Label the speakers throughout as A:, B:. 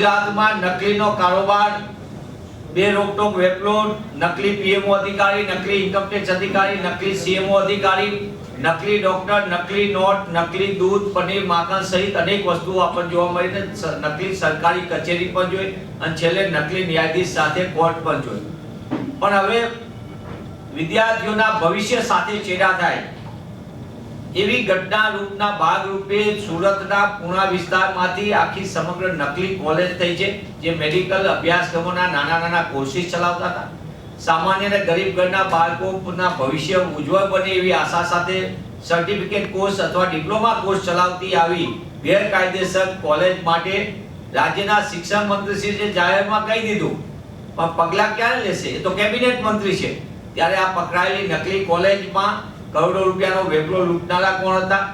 A: ગુજરાતમાં નકલીનો કારોબાર, બે રોકટોક વેપલોડ, નકલી પીએમઓ અધિકારી, નકલી ઇન્કમટેક્સ અધિકારી, નકલી સીએમઓ અધિકારી, નકલી ડોક્ટર નકલી નોટ, નકલી દૂધ, પનીર, માખણ સહિત અનેક વસ્તુઓ આપણને જોવા મળી ને નકલી સરકારી કચેરી પણ જોઈ અને છેલ્લે નકલી ન્યાયાધીશ સાથે કોર્ટ પણ જોઈ. પણ હવે વિદ્યાર્થીઓના ભવિષ્ય સાથે ચેડા થાય. એવી ઘટના રૂપના ભાગરૂપે સુરતના પુણા વિસ્તારમાંથી આખી સમગ્ર નકલી કોલેજ થઈ છે, જે મેડિકલ અભ્યાસક્રમોના નાના નાના કોર્સિસ ચલાવતા હતા. સામાન્ય અને ગરીબ ઘરના બાળકોના ભવિષ્ય ઉજ્જવળ બને એવી આશા સાથે સર્ટિફિકેટ કોર્સ અથવા ડિપ્લોમા કોર્સ ચલાવતી આવી ગેરકાયદેસર કોલેજ માટે રાજ્યના શિક્ષણ મંત્રીશ્રીએ જાહેરમાં કહી દીધું, પણ પગલાં ક્યારે લેશે? એ તો કેબિનેટ મંત્રી છે. ત્યારે આ પકડાયેલી નકલી કોલેજમાં કરોડો રૂપિયાનો વેપલો લૂંટનારા કોણ હતા?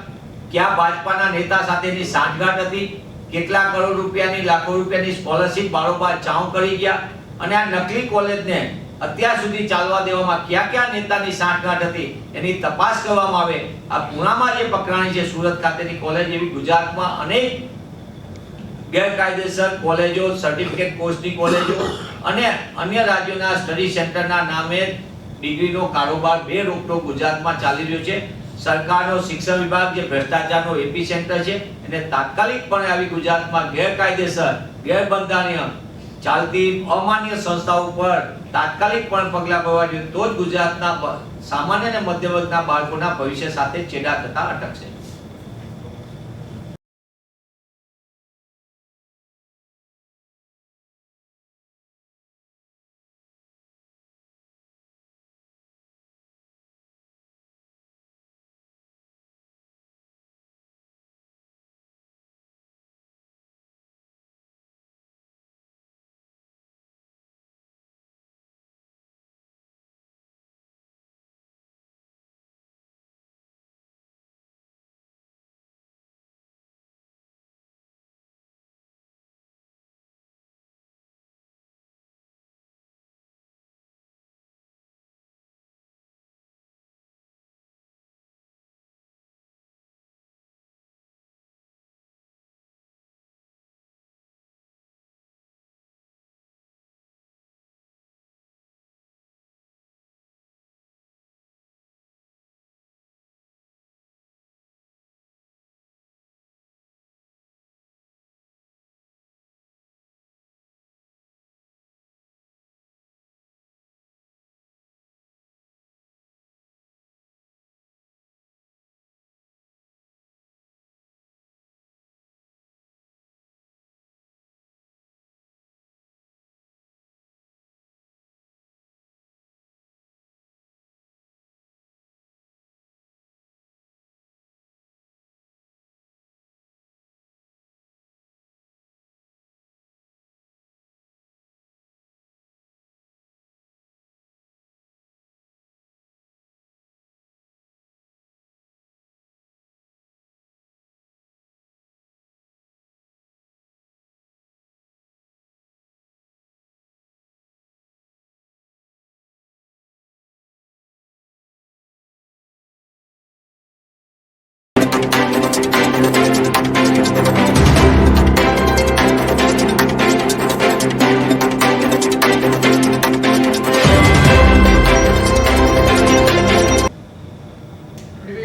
A: ક્યાં ભાજપાના નેતા સાથેની સાંઠગાંઠ હતી? કેટલા કરોડ રૂપિયાની, લાખો રૂપિયાની સ્કોલરશિપ બારોબાર ચાઉ કરી ગયા? અને આ નકલી કોલેજને અત્યાર સુધી ચાલવા દેવામાં ક્યાં ક્યાં નેતાની સાંઠગાંઠ હતી? એની તપાસ કરવામાં આવે. આ પુણામાં જે પકડાણી છે સુરત ખાતેની કોલેજ એવી ગુજરાતમાં અનેક ગેરકાયદેસર કોલેજો સર્ટિફિકેટ કોર્સની કોલેજો અને અન્ય રાજ્યોના સ્ટડી સેન્ટરના નામે ડિગ્રીનો કારોબાર બે રોકટો ગુજરાતમાં ચાલી રહ્યો છે. સરકારનો શિક્ષણ વિભાગ જે ભ્રષ્ટાચારનો એપી સેન્ટર છે એને તાત્કાલિકપણે આવી ગુજરાતમાં ગેરકાયદેસર, ગેરબંધારણીય, ચાલતી અમાન્ય સંસ્થાઓ પર તાત્કાલિકપણે પગલાં ભરવા જોઈએ તો જ ગુજરાતના સામાન્ય અને મધ્યવર્ગના બાળકોના ભવિષ્ય સાથે ચેડા થતા અટકશે.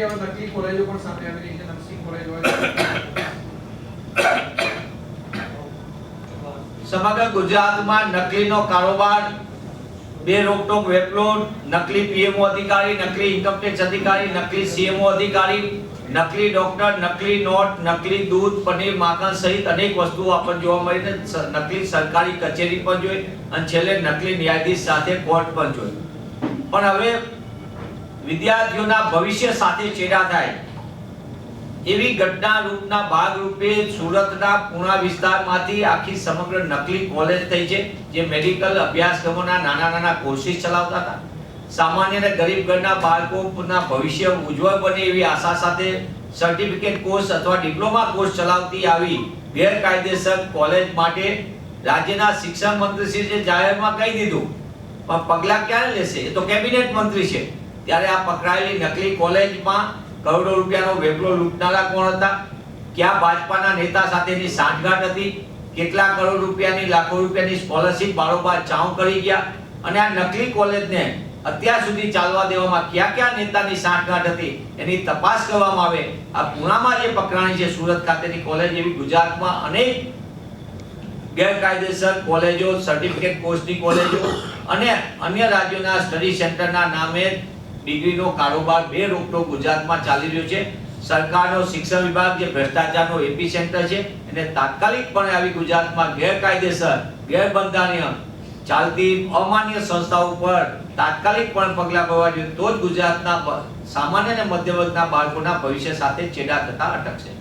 B: હવે નકલી કોલેજો પણ સામે આવી રહી છે, નર્સિંગ કોલેજ
A: સમગ્ર ગુજરાતમાં નકલીનો કારોબાર, બે રોકટોક વેપલોડ નકલી પીએમઓ અધિકારી, નકલી ઇન્કમટેક્સ અધિકારી, નકલી સીએમઓ અધિકારી, નકલી ડોક્ટર નકલી નોટ, નકલી દૂધ, પનીર, માખણ સહિત અનેક વસ્તુઓ આપણને જોવા મળી છે. નકલી સરકારી કચેરી પણ જોઈ અને છેલ્લે નકલી ન્યાયાધીશ સાથે કોર્ટ પણ જોઈ પણ હવે વિદ્યાર્થીઓના ભવિષ્ય સાથે ચેડા થાય. એવી ઘટના રૂપના ભાગરૂપે સુરતના પૂણા વિસ્તારમાંથી આખી સમગ્ર નકલી કોલેજ થઈ છે, જે મેડિકલ અભ્યાસક્રમોના નાના નાના કોર્સિસ ચલાવતા હતા. સામાન્ય અને ગરીબ ઘરના બાળકોના ભવિષ્ય ઉજ્જવળ બને એવી આશા સાથે સર્ટિફિકેટ કોર્સ અથવા ડિપ્લોમા કોર્સ ચલાવતી આવી ગેરકાયદેસર કોલેજ માટે રાજ્યના શિક્ષણ મંત્રીશ્રીએ જાહેરમાં કહી દીધું, પણ પગલાં ક્યારે લેશે? એ તો કેબિનેટ મંત્રી છે. ત્યારે આ પકડાયેલી નકલી કોલેજમાં કરોડો રૂપિયાનો વેપલો લૂંટનારા કોણ હતા? ક્યાં ભાજપાના નેતા સાથેની સાંઠગાંઠ હતી? કેટલા કરોડ રૂપિયાની, લાખો રૂપિયાની સ્કોલરશિપ બારોબાર ચાઉ કરી ગયા? અને આ નકલી કોલેજને અત્યાર સુધી ચાલવા દેવામાં કયા કયા નેતાની સાંઠગાંઠ હતી? એની તપાસ કરવામાં આવે. આ પુણામાં જે પકડાણી છે, સુરત ખાતેની કોલેજ એવી ગુજરાતમાં અનેક ગેરકાયદેસર કોલેજો સર્ટિફિકેટ કોર્સની કોલેજો અને અન્ય રાજ્યોના સ્ટડી સેન્ટરના નામે ડિગ્રીનો કારોબાર બે રોકટો ગુજરાતમાં ચાલી રહ્યો છે. સરકારનો શિક્ષણ વિભાગ જે ભ્રષ્ટાચારનો એપી સેન્ટર છે, એને તાત્કાલિકપણે આવી ગુજરાતમાં ગેરકાયદેસર, ગેરબંધારણીય, ચાલતી અમાન્ય સંસ્થાઓ ઉપર તાત્કાલિકપણે પગલાં ભરવા જોઈએ તો જ ગુજરાતના સામાન્ય અને મધ્યવર્ગના બાળકોના ભવિષ્ય સાથે ચેડા થતા અટકશે.